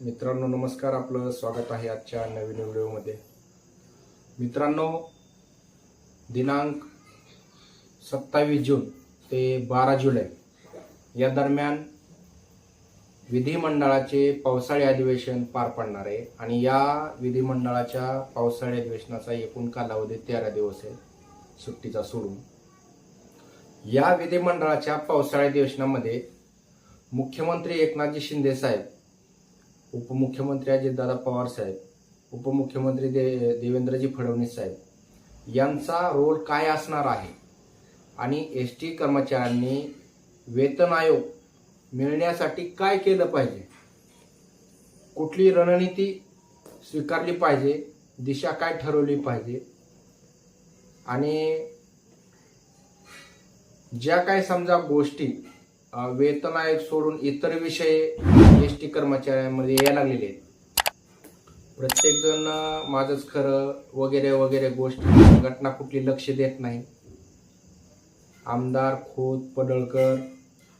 मित्रांनो नमस्कार. आपलं स्वागत आहे आजच्या नवीन व्हिडिओमध्ये. मित्रांनो दिनांक सत्तावीस जून ते बारा जुलै या दरम्यान विधिमंडळाचे पावसाळी अधिवेशन पार पडणार आहे आणि या विधिमंडळाच्या पावसाळी अधिवेशनाचा एकूण कालावधी तेरा दिवस आहे सुट्टीचा सोडून. या विधिमंडळाच्या पावसाळी अधिवेशनामध्ये मुख्यमंत्री एकनाथजी शिंदे साहेब उपमुख्यमंत्री अजितदादा पवार साहेब उपमुख्यमंत्री दे देवेंद्रजी फडणवीस साहेब यांचा रोल काय असणार आहे? आणि एस टी कर्मचाऱ्यांनी वेतन आयोग मिळण्यासाठी काय केलं पाहिजे? कुठली रणनीती स्वीकारली पाहिजे? दिशा काय ठरवली पाहिजे? आणि ज्या काय समजा गोष्टी वेतन आयोग सोडून इतर विषय एस टी कर्मचाऱ्यांमध्ये यायला लागलेले आहेत. प्रत्येकजण माझंच खरं वगैरे वगैरे गोष्टी घटना कुठली लक्ष देत नाही. आमदार खोत पडळकर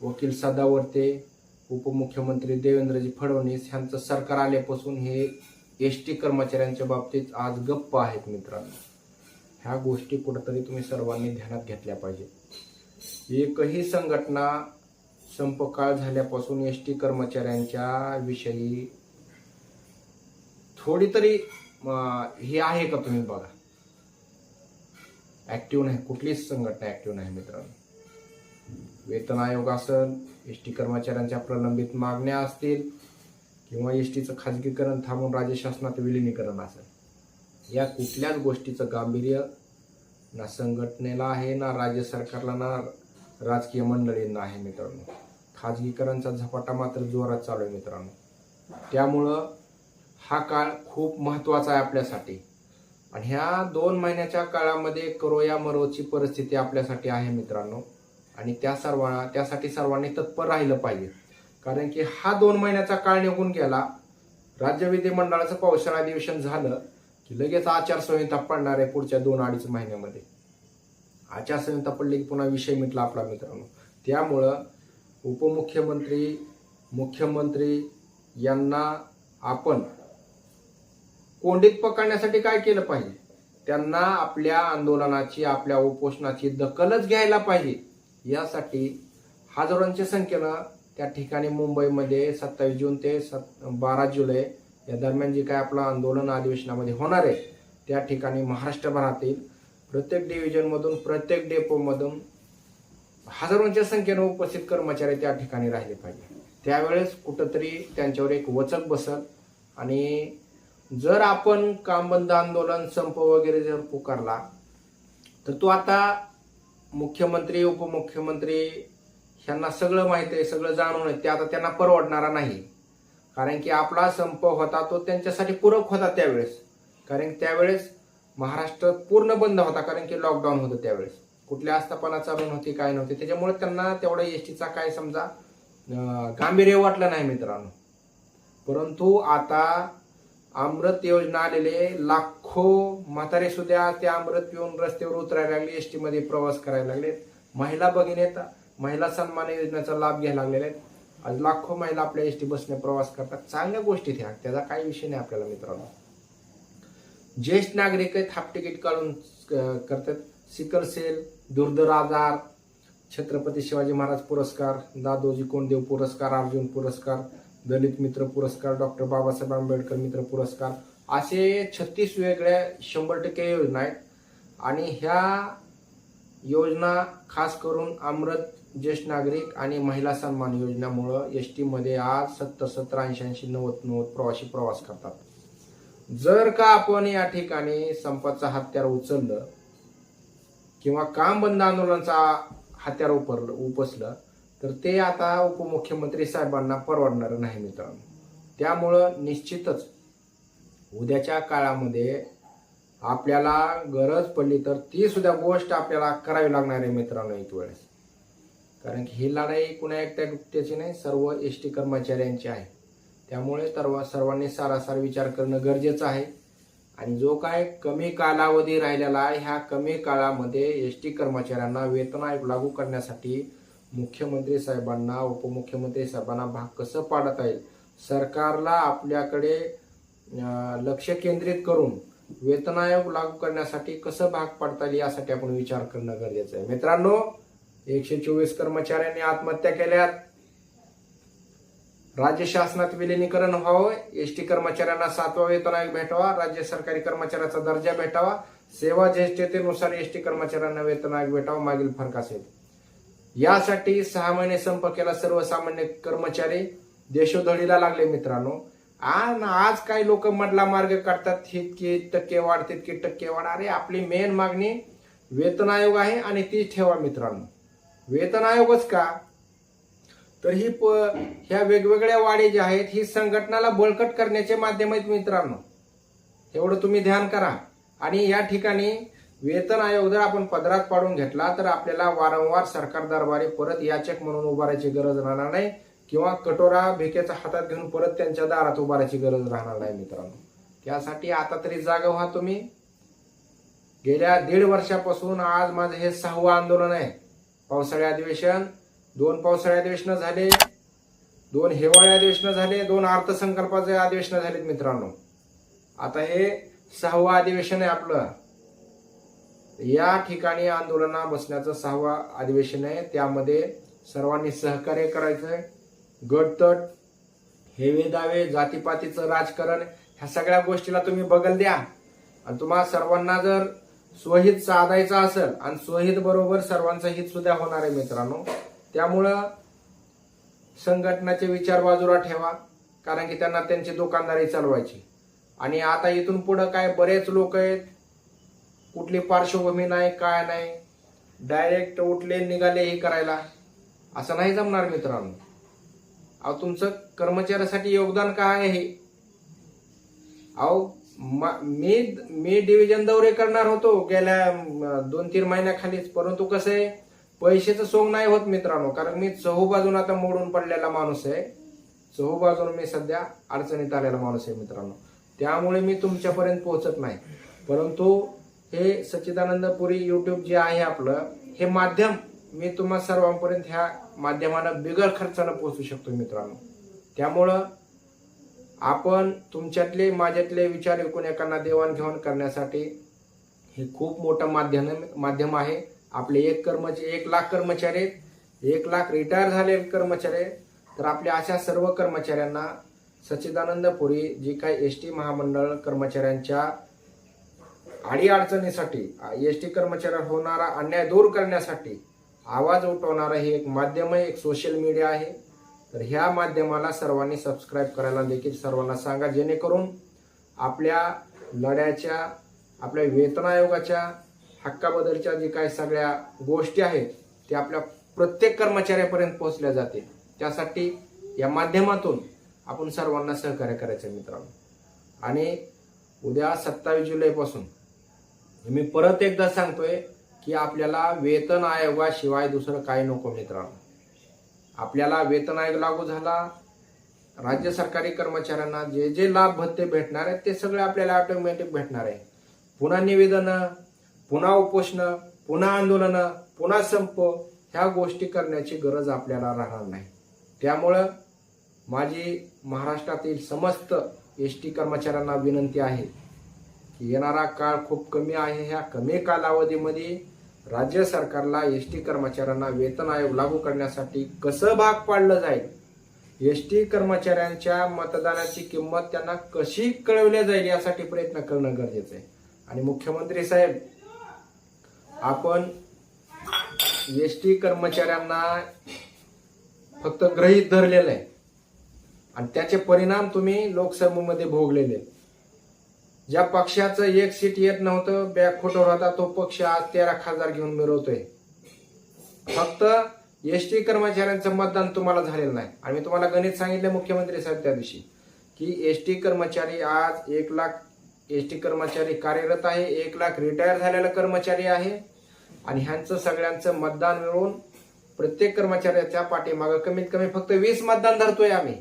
वकील सदावर्ते उपमुख्यमंत्री देवेंद्रजी फडणवीस यांचं सरकार आल्यापासून हे एस टी कर्मचाऱ्यांच्या बाबतीत आज गप्प आहेत मित्रांनो. ह्या गोष्टी कुठंतरी तुम्ही सर्वांनी ध्यानात घेतल्या पाहिजेत. एकही संघटना संपकाळ झाल्यापासून एस टी कर्मचाऱ्यांच्या विषयी थोडी तरी हे आहे का तुम्ही बघा? ऍक्टिव्ह नाही कुठलीच संघटना ऍक्टिव्ह नाही मित्रांनो. वेतन आयोग असेल एस टी कर्मचाऱ्यांच्या प्रलंबित मागण्या असतील किंवा एस टीचं खाजगीकरण थांबून राज्य शासनात विलिनीकरण असेल या कुठल्याच गोष्टीचं गांभीर्य ना संघटनेला आहे ना राज्य सरकारला ना राजकीय मंडळींना आहे मित्रांनो. खाजगीकरणचा झपाटा मात्र जोरात चालू आहे मित्रांनो. त्यामुळं हा काळ खूप महत्त्वाचा आहे आपल्यासाठी. आणि ह्या दोन महिन्याच्या काळामध्ये करो या मरोची परिस्थिती आपल्यासाठी आहे मित्रांनो. आणि त्या सर्वांना त्यासाठी सर्वांनी तत्पर राहिलं पाहिजे. कारण की हा दोन महिन्याचा काळ निघून गेला राज्य विधिमंडळाचं पावसाळा अधिवेशन झालं की लगेच आचारसंहिता पडणार आहे पुढच्या दोन अडीच महिन्यामध्ये. आचारसंहिता पडली की पुन्हा विषय मिटला आपला मित्रांनो. त्यामुळं उपमुख्यमंत्री मुख्यमंत्री यांना आपण कोंडीत पकडण्यासाठी काय केलं पाहिजे? त्यांना आपल्या आंदोलनाची आपल्या उपोषणाची दखलच घ्यायला पाहिजे. यासाठी हजारोंच्या संख्येनं त्या ठिकाणी मुंबईमध्ये सत्तावीस जून ते सत बारा जुलै या दरम्यान जे काय आपलं आंदोलन अधिवेशनामध्ये होणार आहे त्या ठिकाणी महाराष्ट्रभरातील प्रत्येक डिव्हिजनमधून प्रत्येक डेपोमधून हजारोंच्या संख्येनं उपस्थित कर्मचारी त्या ठिकाणी राहिले पाहिजे. त्यावेळेस कुठंतरी त्यांच्यावर एक वचक बसल आणि जर आपण कामबंद आंदोलन संप वगैरे जर पुकारला तर तो आता मुख्यमंत्री उपमुख्यमंत्री ह्यांना सगळं माहिती आहे सगळं जाणून आहे ते आता त्यांना परवडणारा नाही. कारण की आपला संप होता तो त्यांच्यासाठी पूरक होता त्यावेळेस. कारण त्यावेळेस महाराष्ट्र पूर्ण बंद होता कारण की लॉकडाऊन होतं त्यावेळेस. कुठल्या आस्थापना चालू नव्हती काय नव्हती. त्याच्यामुळे त्यांना तेवढा एस टीचा काय समजा गांभीर्य वाटलं नाही मित्रांनो. परंतु आता अमृत योजना आलेले लाखो म्हातारे सुद्धा त्या अमृत पिऊन रस्त्यावर उतरायला लागले एस टीमध्ये प्रवास करायला लागले. महिला भगिनीत महिला सन्मान योजनेचा लाभ घ्यायला लागलेले आहेत. आज लाखो महिला आपल्या एस टी बसने प्रवास करतात. चांगल्या गोष्टी त्या त्याचा काही विषय नाही आपल्याला मित्रांनो. ज्येष्ठ नागरिक आहेत हाफ तिकीट काढून करतात. सिकल सेल दुर्धर आजार छत्रपती शिवाजी महाराज पुरस्कार दादोजी कोंडदेव पुरस्कार अर्जुन पुरस्कार दलित मित्र पुरस्कार डॉक्टर बाबासाहेब आंबेडकर मित्र पुरस्कार असे छत्तीस वेगळ्या शंभर टक्के योजना आहेत. आणि ह्या योजना खास करून अमृत ज्येष्ठ नागरिक आणि महिला सन्मान योजनेमुळं एस टीमध्ये आज सत्तर सत्तर ऐंशी ऐंशी नव्वद नव्वद प्रवासी प्रवास करतात. जर का आपण या ठिकाणी संपाचं हत्यार उचललं किंवा काम बंद आंदोलनाचा हत्यार उपरलं उपसलं तर ते आता उपमुख्यमंत्री साहेबांना परवडणार नाही मित्रांनो. त्यामुळं निश्चितच उद्याच्या काळामध्ये आपल्याला गरज पडली तर ती सुद्धा गोष्ट आपल्याला करावी लागणार आहे मित्रांनो एक वेळेस कारण की ही लढाई कुणा एकट्या गुप्त्याची नाही सर्व एस टी कर्मचाऱ्यांची आहे. त्यामुळे सर्व सर्वांनी सारासार विचार करणं गरजेचं आहे. आणि जो काय कमी कालावधी राहिलेला आहे ह्या कमी काळामध्ये एस टी कर्मचाऱ्यांना वेतन आयोग लागू करण्यासाठी मुख्यमंत्री साहेबांना उपमुख्यमंत्री साहेबांना भाग कसं पाडता येईल? सरकारला आपल्याकडे लक्ष केंद्रित करून वेतन आयोग लागू करण्यासाठी कसं भाग पाडता येईल यासाठी आपण विचार करणं गरजेचं आहे. मित्रांनो एकशे चोवीस कर्मचाऱ्यांनी आत्महत्या केल्यात. राज्य शासनात विलिनीकरण व्हावं एसटी कर्मचाऱ्यांना सातवा वेतन आयोग भेटावा राज्य सरकारी कर्मचाऱ्याचा दर्जा भेटावा सेवा ज्येष्ठतेनुसार एसटी कर्मचाऱ्यांना वेतन आयोग भेटावा मागील फरक असेल यासाठी सहा महिने संप केला सर्वसामान्य कर्मचारी देशोधडीला लागले मित्रांनो. आणि आज काही लोक मधला मार्ग काढतात इतके टक्के वाढ तितके टक्के वाढ. अरे आपली मेन मागणी वेतन आयोग आहे आणि ती ठेवा मित्रांनो. वेतन आयोगच का? तर ही प ह्या वेगवेगळ्या वाढी ज्या आहेत ही संघटनाला बळकट करण्याचे माध्यम आहेत मित्रांनो. एवढं तुम्ही ध्यान करा. आणि या ठिकाणी वेतन आयोग जर आपण पदरात पाडून घेतला तर आपल्याला वारंवार सरकार दरबारी परत याचक म्हणून उभारायची गरज राहणार नाही किंवा कटोरा भिकेचा हातात घेऊन परत त्यांच्या दारात उभारायची गरज राहणार नाही मित्रांनो. त्यासाठी आता तरी जागा व्हा तुम्ही. गेल्या दीड वर्षापासून आज माझं हे सहावं आंदोलन आहे. पावसाळी अधिवेशन दोन पावसाळी अधिवेशनं झाले दोन हिवाळी अधिवेशन झाले दोन अर्थसंकल्पाचे अधिवेशनं झालेत मित्रांनो. आता हे सहावं अधिवेशन आहे आपलं. या ठिकाणी आंदोलना बसण्याचं सहावं अधिवेशन आहे. त्यामध्ये सर्वांनी सहकार्य करायचंय. गटतट हेवे दावे जातीपातीचं राजकारण ह्या सगळ्या गोष्टीला तुम्ही बगल द्या. आणि तुम्हाला सर्वांना जर स्वहित साधायचं असेल आणि स्वहित बरोबर सर्वांचं हित सुद्धा होणार आहे मित्रांनो. त्यामुळं संघटनाचे विचार बाजूला ठेवा कारण की त्यांना त्यांची दुकानदारी चालवायची. आणि आता इथून पुढं काय बरेच लोक आहेत कुठली पार्श्वभूमी नाही काय नाही डायरेक्ट उठले निघाले हे करायला. असं नाही जमणार मित्रांनो. अहो तुमचं कर्मचाऱ्यासाठी योगदान काय आहे हे? अहो म- मी मी डिव्हिजन दौरे करणार होतो गेल्या दोन तीन महिन्याखालीच. परंतु कसं आहे पैशाचं सोंग नाही होत मित्रांनो कारण मी चहूबाजून आता मोडून पडलेला माणूस आहे. चहूबाजून मी सध्या अडचणीत आलेला माणूस आहे मित्रांनो. त्यामुळे मी तुमच्यापर्यंत पोहोचत नाही. परंतु हे सच्चिदानंद पुरी युट्यूब जे आहे आपलं हे माध्यम मी तुम्हा सर्वांपर्यंत ह्या माध्यमानं बिगर खर्चानं पोहोचू शकतो मित्रांनो. त्यामुळं आपण तुमच्यातले माझ्यातले विचार एकूण देवाणघेवाण करण्यासाठी हे खूप मोठं माध्यम माध्यम आहे. आपले एक कर्मचारी एक लाख कर्मचारी आहेत. एक लाख रिटायर झालेले कर्मचारी आहेत. तर आपल्या अशा सर्व कर्मचाऱ्यांना सच्चिदानंद पुरी जी काही एस टी महामंडळ कर्मचाऱ्यांच्या अडीअडचणीसाठी एस टी कर्मचाऱ्यावर होणारा अन्याय दूर करण्यासाठी आवाज उठवणारं हे एक माध्यम आहे एक सोशल मीडिया आहे. तर ह्या माध्यमाला सर्वांनी सबस्क्राईब करायला देखील सर्वांना सांगा जेणेकरून आपल्या लढ्याच्या आपल्या वेतन आयोगाच्या हक्काबद्दलच्या जे काही सगळ्या गोष्टी आहेत त्या आपल्या प्रत्येक कर्मचाऱ्यापर्यंत पोहोचल्या जातील. त्यासाठी या माध्यमातून आपण सर्वांना सहकार्य करायचं मित्रांनो. आणि उद्या सत्तावीस जुलैपासून मी परत एकदा सांगतोय की आपल्याला वेतन आयोगाशिवाय दुसरं काही नको मित्रांनो. आपल्याला वेतन आयोग लागू झाला राज्य सरकारी कर्मचाऱ्यांना जे जे लाभ भत्ते भेटणार आहेत ते सगळे आपल्याला ऑटोमॅटिक भेटणार आहे. पुन्हा निवेदनं पुन्हा उपोषणं पुन्हा आंदोलनं पुन्हा संप ह्या गोष्टी करण्याची गरज आपल्याला राहणार नाही. त्यामुळं माझी महाराष्ट्रातील समस्त एस टी कर्मचाऱ्यांना विनंती आहे की येणारा काळ खूप कमी आहे. ह्या कमी कालावधीमध्ये राज्य सरकारला एस टी कर्मचाऱ्यांना वेतन आयोग लागू करण्यासाठी कसं भाग पाडलं जाईल? एस टी कर्मचाऱ्यांच्या मतदानाची किंमत त्यांना कशी कळवल्या जाईल यासाठी प्रयत्न करणं गरजेचं आहे. आणि मुख्यमंत्री साहेब आपण एस टी कर्मचाऱ्यांना फक्त ग्रहित धरलेलं आहे. आणि त्याचे परिणाम तुम्ही लोकसभेमध्ये भोगलेले ज्या पक्षाचं एक सीट येत नव्हतं बॅकफुटवर होता तो पक्ष आज तेरा खासदार घेऊन मिरवतोय. फक्त एस टी कर्मचाऱ्यांचं मतदान तुम्हाला झालेलं नाही. आणि मी तुम्हाला गणित सांगितलं मुख्यमंत्री साहेब त्या दिवशी की एस टी कर्मचारी आज एक लाख एस टी कर्मचारी कार्यरत आहे एक लाख रिटायर झालेला कर्मचारी आहे. आणि ह्यांचं सगळ्यांचं मतदान मिळून प्रत्येक कर्मचाऱ्याच्या पाठीमागं कमीत कमी फक्त वीस मतदान धरतोय आम्ही.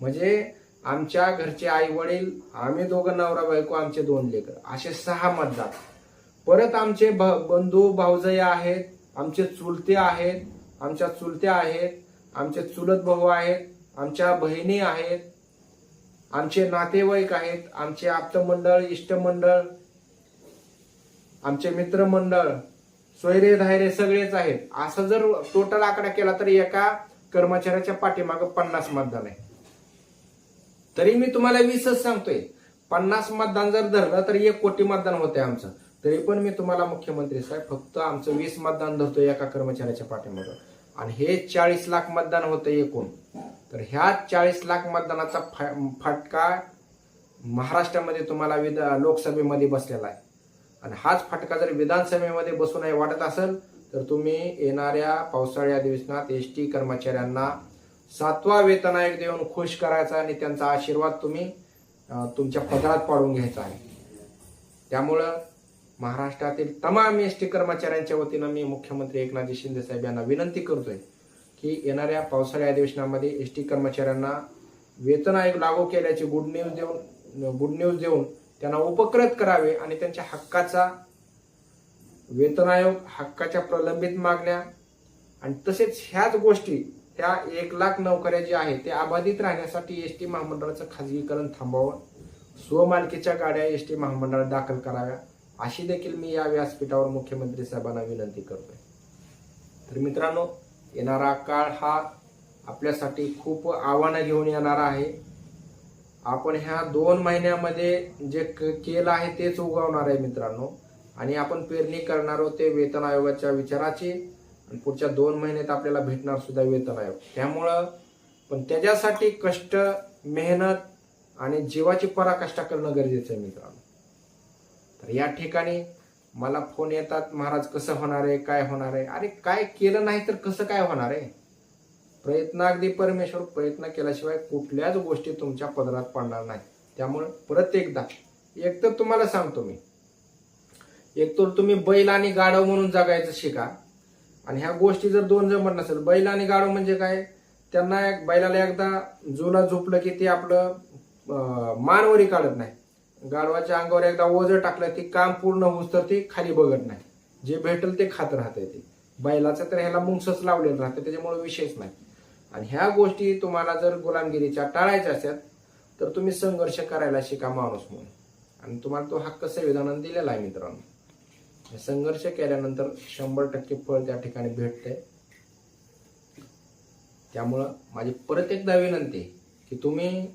म्हणजे आमच्या घरचे आई वडील आम्ही दोघं नवरा बायको आमचे दोन लेकर असे सहा मतदार परत आमचे भ- बंधू भाऊजय आहेत आमचे चुलते आहेत आमच्या चुलत्या आहेत आमचे चुलत भाऊ आहेत आमच्या बहिणी आहेत आमचे नातेवाईक आहेत आमचे आप्तमंडळ इष्टमंडळ आमचे मित्रमंडळ सोयरे धायरे सगळेच आहेत. असं जर टोटल आकडा केला तर एका कर्मचाऱ्याच्या पाठीमागं पन्नास मतदान आहे. तरी मी तुम्हाला वीसच सांगतोय. पन्नास मतदान जर धरलं तर एक कोटी मतदान होते आमचं. तरी पण मी तुम्हाला मुख्यमंत्री साहेब फक्त आमचं वीस मतदान धरतोय एका कर्मचाऱ्याच्या पाठीमागं. आणि हे चाळीस लाख मतदान होतं एकूण. तर ह्या चाळीस लाख मतदानाचा फा- फटका महाराष्ट्रामध्ये तुम्हाला विध लोकसभेमध्ये बसलेला आहे. आणि हाच फटका जर विधानसभेमध्ये बसून आहे वाटत असेल तर तुम्ही येणाऱ्या पावसाळी अधिवेशनात एस टी कर्मचाऱ्यांना सातवा वेतन आयोग देऊन खुश करायचा आणि त्यांचा आशीर्वाद तुम्ही तुमच्या पदरात पाडून घ्यायचा आहे. त्यामुळं महाराष्ट्रातील तमाम एस टी कर्मचाऱ्यांच्या वतीनं मी मुख्यमंत्री एकनाथ शिंदे साहेब यांना विनंती करतोय की येणाऱ्या पावसाळी अधिवेशनामध्ये एस टी कर्मचाऱ्यांना वेतन आयोग लागू केल्याची गुड न्यूज देऊन गुड न्यूज देऊन त्यांना उपकृत करावे आणि त्यांच्या हक्काचा वेतन आयोग हक्काच्या प्रलंबित मागण्या आणि तसेच ह्याच गोष्टी त्या एक लाख नोकऱ्या ज्या आहेत त्या अबाधित राहण्यासाठी एस टी महामंडळाचं खाजगीकरण थांबावं स्वमालकीच्या गाड्या एस टी महामंडळात दाखल कराव्या. अशी देखील मी या व्यासपीठावर मुख्यमंत्री साहेबांना विनंती करतोय. तर मित्रांनो येणारा काळ हा आपल्यासाठी खूप आव्हानं घेऊन येणारा आहे. आपण ह्या दोन महिन्यामध्ये जे क- केलं आहे तेच उगवणार आहे मित्रांनो. आणि आपण पेरणी करणार आहोत ते वेतन आयोगाच्या विचाराची. आणि पुढच्या दोन महिन्यात आपल्याला भेटणार सुद्धा वेतन आयोग. त्यामुळं पण त्याच्यासाठी कष्ट मेहनत आणि जीवाची पराकाष्ठा करणं गरजेचं आहे मित्रांनो. तर या ठिकाणी मला फोन येतात महाराज कसं होणार आहे? काय होणार आहे? अरे काय केलं नाही तर कसं काय होणार आहे? प्रयत्न अगदी परमेश्वर प्रयत्न केल्याशिवाय कुठल्याच गोष्टी तुमच्या पदरात पडणार नाही. त्यामुळे परत एकदा एक तर तुम्हाला सांगतो मी. एक तर तुम्ही बैल आणि गाढव म्हणून जगायचं शिका. आणि ह्या गोष्टी जर दोन जमत नसेल बैल आणि गाढव म्हणजे काय? त्यांना एक बैलाला एकदा जुला झोपलं की ते आपलं मानवरी काढत नाही. गाढवाच्या अंगावर एकदा ओझं टाकलं की काम पूर्ण होऊस तर ते खाली बघत नाही. जे भेटल ते खात राहतंय ते. बैलाचं तर ह्याला मुंगसच लावलेलं राहतं त्याच्यामुळे विशेष नाही. आणि ह्या गोष्टी तुम्हाला जर गुलामगिरीच्या टाळायच्या असतात तर तुम्ही संघर्ष करायला शिका माणूस म्हणून. आणि तुम्हाला तो हक्क संविधानाने दिलेला आहे मित्रांनो. संघर्ष केल्यानंतर शंभर टक्के फळ त्या ठिकाणी भेटते त्यामुळं माझी परत एकदा विनंती आहे की तुम्ही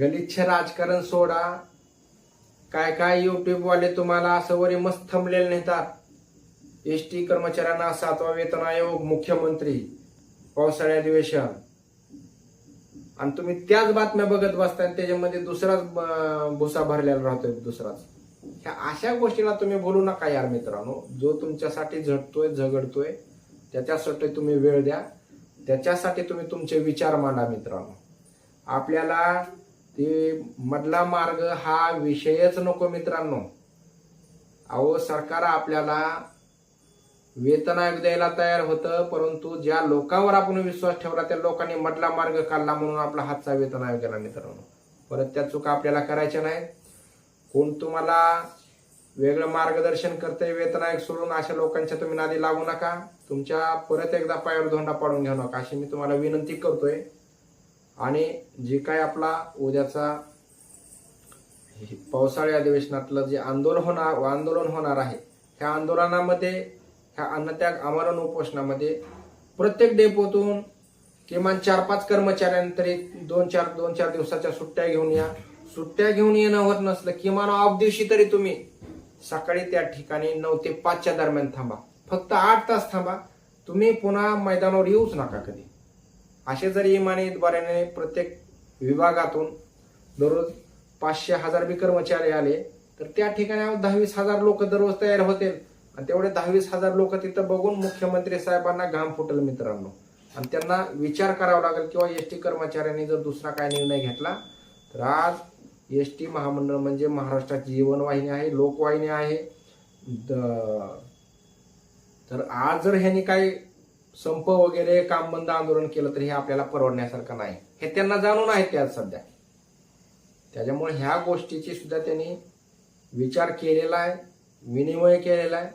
गलिच्छ राजकारण सोडा. काय काय युट्यूबवाले तुम्हाला असं वरी मस्त थांबलेले नेतात एस टी कर्मचाऱ्यांना सातवा वेतन आयोग मुख्यमंत्री पावसाळी अधिवेशन. आणि तुम्ही त्याच बातम्या बघत बसताय आणि त्याच्यामध्ये दुसराच भुसा भरलेला राहतोय दुसराच. ह्या अशा गोष्टीला तुम्ही बोलू नका यार मित्रांनो. जो तुमच्यासाठी झटतोय झगडतोय त्याच्यासाठी तुम्ही वेळ द्या. त्याच्यासाठी तुम्ही तुमचे विचार मांडा मित्रांनो. आपल्याला ते मधला मार्ग हा विषयच नको मित्रांनो. अहो सरकार आपल्याला वेतन आयोग द्यायला तयार होतं परंतु ज्या लोकांवर आपण विश्वास ठेवला त्या लोकांनी मधला मार्ग काढला म्हणून आपला हातचा वेतन आयोग गेला मित्रांनो. परत त्या चुका आपल्याला करायच्या नाहीत. कोण तुम्हाला वेगळं मार्गदर्शन करतंय वेतन आयोग सोडून अशा लोकांच्या तुम्ही नादी लागू नका. तुमच्या परत एकदा पायावर धोंडा पाडून घेऊ नका अशी मी तुम्हाला विनंती करतोय. आणि जे काय आपला उद्याचा पावसाळी अधिवेशनातलं जे आंदोलन होणार आंदोलन होणार आहे ह्या आंदोलनामध्ये ह्या अन्नत्याग आमरण उपोषणामध्ये प्रत्येक डेपोतून किमान चार पाच कर्मचाऱ्यांतरी तरी दोन चार दोन चार दिवसाच्या सुट्ट्या घेऊन या. सुट्ट्या घेऊन येणं होत नसलं किमान ऑफ दिवशी तरी तुम्ही सकाळी त्या ठिकाणी नऊ ते पाचच्या दरम्यान थांबा. फक्त आठ तास थांबा. तुम्ही पुन्हा मैदानावर येऊच नका कधी. असे जर इमानी द्वाराने प्रत्येक विभागातून दररोज पाचशे हजार बी कर्मचारी आले तर त्या ठिकाणी दहावीस हजार लोक दररोज तयार होतील आणि तेवढे दहावीस हजार लोक तिथं बघून मुख्यमंत्री साहेबांना घाम फुटल मित्रांनो. आणि त्यांना विचार करावा लागेल किंवा एस टी कर्मचाऱ्यांनी जर दुसरा काय निर्णय घेतला तर आज एस टी महामंडळ म्हणजे महाराष्ट्राची जीवनवाहिनी आहे लोकवाहिनी आहे. द- तर आज जर ह्यांनी काही संप वगैरे काम बंद आंदोलन केलं तर हे आपल्याला परवडण्यासारखं नाही. हे त्यांना जाणून आहे त्यात आज सध्या. त्याच्यामुळे ह्या गोष्टीची सुद्धा त्यांनी विचार केलेला आहे विनिमय केलेला आहे.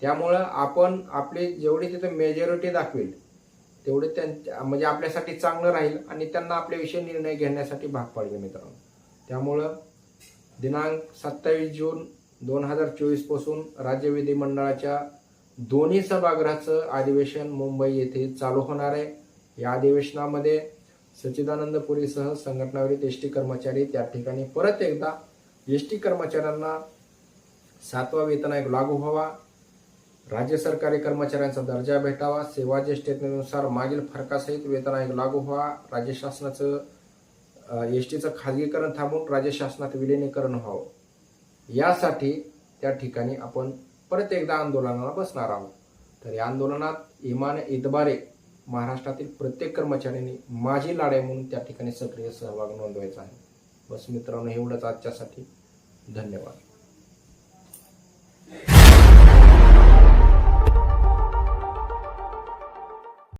त्यामुळं आपण आपली जेवढी तिथं मेजॉरिटी दाखवेल तेवढे त्यांच्या म्हणजे आपल्यासाठी चांगलं राहील आणि त्यांना आपल्याविषयी निर्णय घेण्यासाठी भाग पाडले मित्रांनो. त्यामुळं दिनांक सत्तावीस जून दोन हजार चोवीसपासून राज्य विधिमंडळाच्या दोन्ही सभागृहाचं अधिवेशन मुंबई येथे चालू होणार आहे. या अधिवेशनामध्ये सच्चिदानंद पुरीसह संघटनावरील एस टी कर्मचारी त्या ठिकाणी परत एकदा एस टी कर्मचाऱ्यांना सातवा वेतन आयोग लागू व्हावा. राज्य सरकारी कर्मचाऱ्यांचा दर्जा भेटावा. सेवा ज्येष्ठतेनुसार मागील फरकासहित वेतन आयोग लागू व्हावा. राज्य शासनाचं एस टीचं खाजगीकरण थांबून राज्य शासनात विलिनीकरण व्हावं. यासाठी त्या ठिकाणी आपण परत एकदा आंदोलनाला बसणार आहोत. तर या आंदोलनात इमान इतबारे महाराष्ट्रातील प्रत्येक कर्मचाऱ्यांनी माझी लढाई म्हणून त्या ठिकाणी सक्रिय सहभाग नोंदवायचा आहे. बस मित्रांनो एवढंच आजच्यासाठी. धन्यवाद.